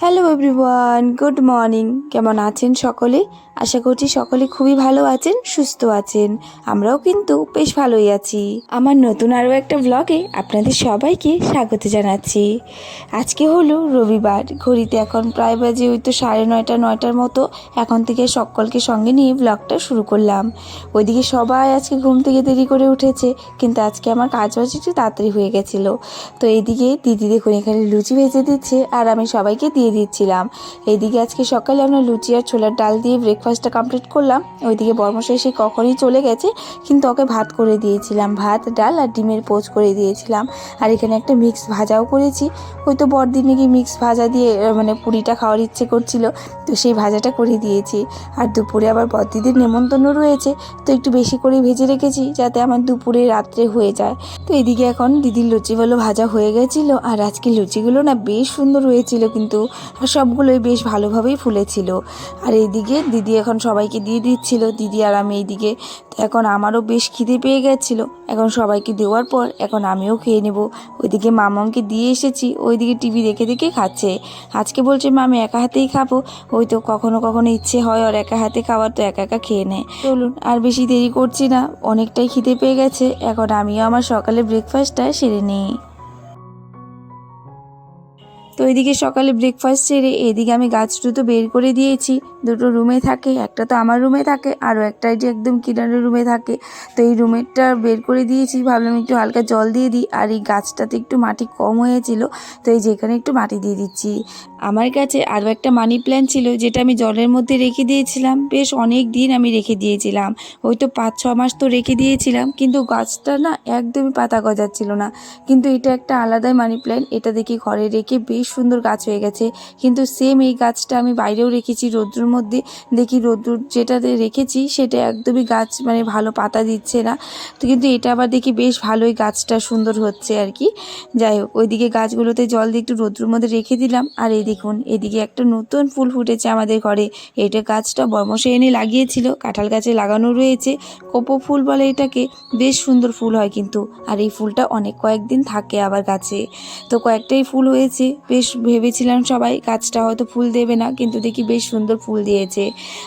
Hello everyone good morning কেমন আছেন সকলে? আশা করছি সকলে খুবই ভালো আছেন, সুস্থ আছেন। আমরাও কিন্তু বেশ ভালোই আছি। আমার নতুন আরও একটা ব্লগে আপনাদের সবাইকে স্বাগত জানাচ্ছি। আজকে হলো রবিবার। ঘড়িতে এখন প্রায় বাজে ওই তো সাড়ে নয়টা, নয়টার মতো। এখন থেকে সকলকে সঙ্গে নিয়ে ব্লগটা শুরু করলাম। ওইদিকে সবাই আজকে ঘুম থেকে দেরি করে উঠেছে, কিন্তু আজকে আমার কাজ বাজ একটু তাড়াতাড়ি হয়ে গেছিল। তো এইদিকে দিদি দেখুন এখানে লুচি ভেজে দিচ্ছে, আর আমি সবাইকে দিয়ে দিচ্ছিলাম। এইদিকে আজকে সকালে আমরা লুচি আর ছোলার ডাল দিয়ে ব্রেকফাস্টটা কমপ্লিট করলাম। ওইদিকে বর্মশাই সে কখনই চলে গেছে, কিন্তু ওকে ভাত করে দিয়েছিলাম। ভাত, ডাল আর ডিমের পোচ করে দিয়েছিলাম। আর এখানে একটা মিক্স ভাজাও করেছি। ওই তো বড়দিন নাকি মিক্স ভাজা দিয়ে মানে পুরিটা খাওয়ার ইচ্ছে করছিল, তো সেই ভাজাটা করে দিয়েছি। আর দুপুরে আবার বড়দিদির নেমন্তন্ন রয়েছে, তো একটু বেশি করে ভেজে রেখেছি, যাতে আমার দুপুরে রাত্রে হয়ে যায়। তো এদিকে এখন দিদির লুচিগুলো ভাজা হয়ে গেছিল, আর আজকে লুচিগুলো না বেশ সুন্দর হয়েছিল কিন্তু। সবগুলোই বেশ ভালোভাবেই ফুলেছিল। আর এইদিকে দিদি এখন সবাইকে দিয়ে দিচ্ছিল। দিদি আর আমি এইদিকে। এখন আমারও বেশ খিদে পেয়ে গেছিল। এখন সবাইকে দেওয়ার পর এখন আমিও খেয়ে নেব। ওইদিকে মামামকে দিয়ে এসেছি। ওইদিকে টিভি দেখে দেখে খাচ্ছে। আজকে বলছে, মা, আমি একা হাতেই খাব। ওই তো কখনো কখনো ইচ্ছে হয় আর একা হাতে খাবার তো একা একা খেয়ে নেয়। চলুন, আর বেশি দেরি করছি না। অনেকটাই খিদে পেয়ে গেছে। এখন আমিও আমার সকালে ব্রেকফাস্টটা সেরে নিই। তো এদিকে সকালে ব্রেকফাস্ট সেরে এদিকে আমি গাছ দুটো বের করে দিয়েছি। দুটো রুমে থাকে, একটা তো আমার রুমে থাকে, আরও একটা এটি একদম কিনারের রুমে থাকে। তো এই রুমেরটা বের করে দিয়েছি, ভাবলাম একটু হালকা জল দিয়ে দিই। আর এই গাছটাতে একটু মাটি কম হয়েছিল, তো এই যেখানে একটু মাটি দিয়ে দিচ্ছি। আমার কাছে আরও একটা মানি প্ল্যান্ট ছিল, যেটা আমি জলের মধ্যে রেখে দিয়েছিলাম। বেশ অনেক দিন আমি রেখে দিয়েছিলাম। ওই তো পাঁচ, ছ মাস তো রেখে দিয়েছিলাম, কিন্তু গাছটা না একদমই পাতা গজাচ্ছিল না। কিন্তু এটা একটা আলাদাই মানি প্ল্যান্ট এটা দেখি ঘরে রেখে বেশ সুন্দর গাছ হয়ে গেছে। কিন্তু সেম এই গাছটা আমি বাইরেও রেখেছি, রোদ্রুর মধ্যে। দেখি রৌদ্র যেটাতে রেখেছি, সেটা একদমই গাছ মানে ভালো পাতা দিচ্ছে না। তো কিন্তু এটা আবার দেখি বেশ ভালোই গাছটা সুন্দর হচ্ছে আর কি। যাই হোক, ওইদিকে গাছগুলোতে জল দিয়ে একটু রৌদ্রের মধ্যে রেখে দিলাম। আর এই দেখুন, এদিকে একটা নতুন ফুল ফুটেছে আমাদের ঘরে। এটা গাছটা বর্মশে এনে লাগিয়েছিল, কাঁঠাল গাছে লাগানো রয়েছে। কোপো ফুল বলে এটাকে, বেশ সুন্দর ফুল হয় কিন্তু। আর এই ফুলটা অনেক কয়েকদিন থাকে আবার গাছে। তো কয়েকটাই ফুল হয়েছে বেশ ভেবেছিলাম সবাই গাছটা হয়তো ফুল দেবে না, কিন্তু দেখি বেশ সুন্দর ফুল দিয়েছে।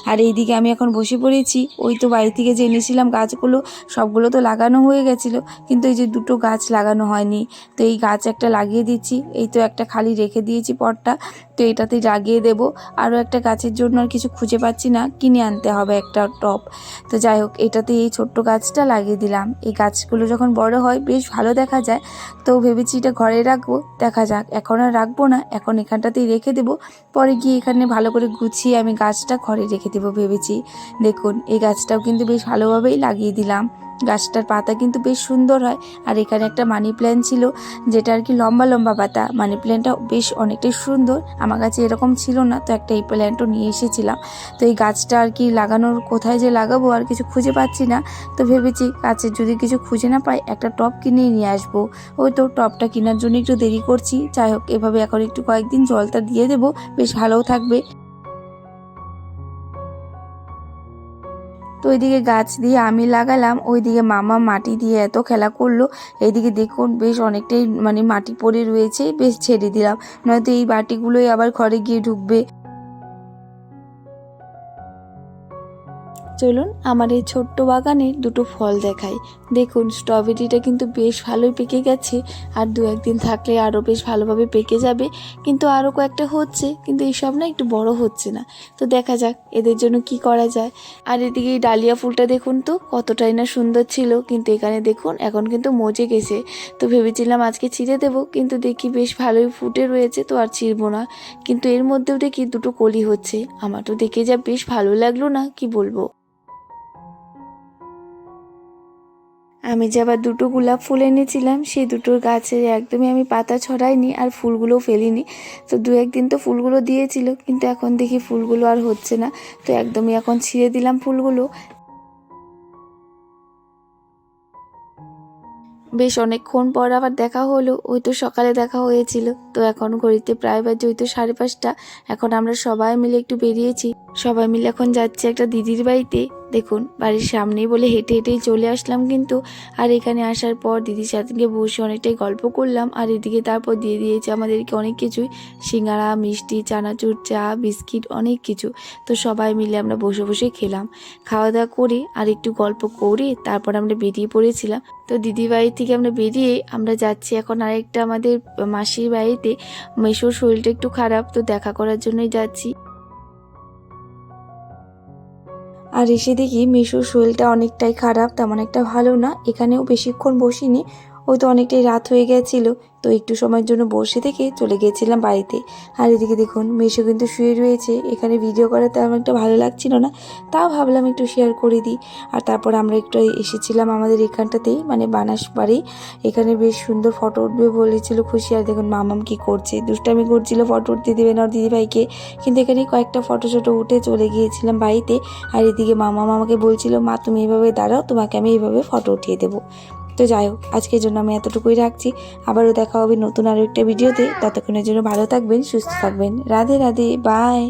আর এইদিকে আমি এখন বসে পড়েছি, ওই তো বাড়ি থেকে যে এনেছিলাম গাছগুলো, সবগুলো তো লাগানো হয়ে গেছিল, কিন্তু এই যে দুটো গাছ লাগানো হয়নি। তো এই গাছ একটা লাগিয়ে দিচ্ছি, এই তো একটা খালি রেখে দিয়েছি পটটা, তো এটাতেই লাগিয়ে দেবো। আরও একটা গাছের জন্য আর কিছু খুঁজে পাচ্ছি না, কিনে আনতে হবে একটা টব। তো যাই হোক, এটাতে এই ছোট্ট গাছটা লাগিয়ে দিলাম। এই গাছগুলো যখন বড় হয়, বেশ ভালো দেখা যায়। তো ভেবেছি এটা ঘরে রাখব, দেখা যাক। এখন আর রাখব না, এখন এখানটাতেই রেখে দেবো। পরে গিয়ে এখানে ভালো করে গুছিয়ে আমি গাছটা ঘরে রেখে দেবো ভেবেছি। দেখুন, এই গাছটাও কিন্তু বেশ ভালোভাবেই লাগিয়ে দিলাম। গাছটার পাতা কিন্তু বেশ সুন্দর হয়। আর এখানে একটা মানি প্ল্যান্ট ছিল, যেটা আর কি লম্বা লম্বা পাতা। মানি প্ল্যান্টটা বেশ অনেকটাই সুন্দর। আমার কাছে এরকম ছিল না, তো একটা এই প্ল্যান্টও নিয়ে এসেছিলাম। তো এই গাছটা আর কি লাগানোর, কোথায় যে লাগাবো আর কিছু খুঁজে পাচ্ছি না। তো ভেবেছি গাছের যদি কিছু খুঁজে না পাই, একটা টব কিনে নিয়ে আসব। ওই তো টবটা কেনার জন্য একটু দেরি করছি। যাই হোক, এভাবে এখন একটু কয়েকদিন জলটা দিয়ে দেবো। বেশ ভালোও থাকবে। তো ওইদিকে গাছ দিয়ে আমি লাগালাম, ওইদিকে মামা মাটি দিয়ে এত খেলা করল। এইদিকে দেখুন বেশ অনেকটাই মানে মাটি পড়ে রয়েছে, বেশ ছেড়ে দিলাম। নয়তো এই বাটিগুলোই আবার ঘরে গিয়ে ঢুকবে। চলুন আমার এই ছোট্ট বাগানে দুটো ফল দেখাই। দেখুন, স্ট্রবেরিটা কিন্তু বেশ ভালোই পেকে গেছে আর দু একদিন থাকলে আরও বেশ ভালোভাবে পেকে যাবে। কিন্তু আরও কয়েকটা হচ্ছে, কিন্তু এইসব না একটু বড় হচ্ছে না। তো দেখা যাক এদের জন্য কি করা যায়। আর এদিকে এই ডালিয়া ফুলটা দেখুন তো, কতটাই না সুন্দর ছিল। কিন্তু এখানে দেখুন, এখন কিন্তু মজে গেছে। তো ভেবেছিলাম আজকে ছিঁড়ে দেবো, কিন্তু দেখি বেশ ভালোই ফুটে রয়েছে, তো আর ছিঁড়বো না। কিন্তু এর মধ্যেও দেখি দুটো কলি হচ্ছে। আমার তো দেখে যা বেশ ভালো লাগল না, কি বলব। আমি যে আবার দুটো গোলাপ ফুল এনেছিলাম, সেই দুটোর গাছে একদমই আমি পাতা ছড়াইনি আর ফুলগুলোও ফেলিনি। তো দু একদিন তো ফুলগুলো দিয়েছিল, কিন্তু এখন দেখি ফুলগুলো আর হচ্ছে না। তো একদমই এখন ছিঁড়ে দিলাম ফুলগুলো। বেশ অনেকক্ষণ পর আবার দেখা হলো, ওই তো সকালে দেখা হয়েছিল। তো এখন ঘড়িতে প্রায় বাজে, ওই তো সাড়ে পাঁচটা। এখন আমরা সবাই মিলে একটু বেরিয়েছি। সবাই মিলে এখন যাচ্ছি একটা দিদির বাড়িতে। দেখুন, বাড়ির সামনেই বলে হেঁটে হেঁটেই চলে আসলাম কিন্তু আর এখানে আসার পর দিদির সাথে বসে অনেকটাই গল্প করলাম আর এদিকে তারপর দিয়ে দিয়েছে আমাদেরকে অনেক কিছুই। সিঙ্গারা, মিষ্টি, চানাচুর, চা, বিস্কিট অনেক কিছু। তো সবাই মিলে আমরা বসে বসে খেলাম। খাওয়া দাওয়া করে আর একটু গল্প করে তারপর আমরা বেরিয়ে পড়েছিলাম। তো দিদি বাড়ি থেকে আমরা বেরিয়ে আমরা যাচ্ছি এখন আরেকটা আমাদের মাসির বাড়িতে। মেশোর শরীরটা একটু খারাপ, তো দেখা করার জন্যই যাচ্ছি। আর এসে দেখি মিশুর শরীরটা অনেকটাই খারাপ তেমন একটা ভালো না। এখানেও বেশিক্ষণ বসিনি। ওই তো অনেকটাই রাত হয়ে গেছিল, তো একটু সময়ের জন্য বসে থেকে চলে গিয়েছিলাম বাড়িতে। আর এদিকে দেখুন মেশো কিন্তু শুয়ে রয়েছে। এখানে ভিডিও করাতে আমার একটা ভালো লাগছিল না, তাও ভাবলাম একটু শেয়ার করে দিই। আর তারপর আমরা একটু এসেছিলাম আমাদের এখানটাতেই মানে বানাস বাড়ি। এখানে বেশ সুন্দর ফটো উঠবে বলেছিল খুশি। আর দেখুন, মামাম কি করছে? দুষ্টামি করছিল ফটো উঠতে দেবে না দিদিভাইকে। কিন্তু এখানে কয়েকটা ফটো শটো উঠে চলে গিয়েছিলাম বাড়িতে। আর এদিকে মামা আমাকে বলছিল, মা, তুমি এইভাবে দাঁড়াও, তোমাকে আমি এইভাবে ফটো উঠিয়ে দেবো। তো যাই হোক, আজকের জন্য আমি এতটুকুই রাখছি। আবারও দেখা হবে নতুন আরও একটা ভিডিওতে। ততক্ষণের জন্য ভালো থাকবেন, সুস্থ থাকবেন। রাধে রাধে বাই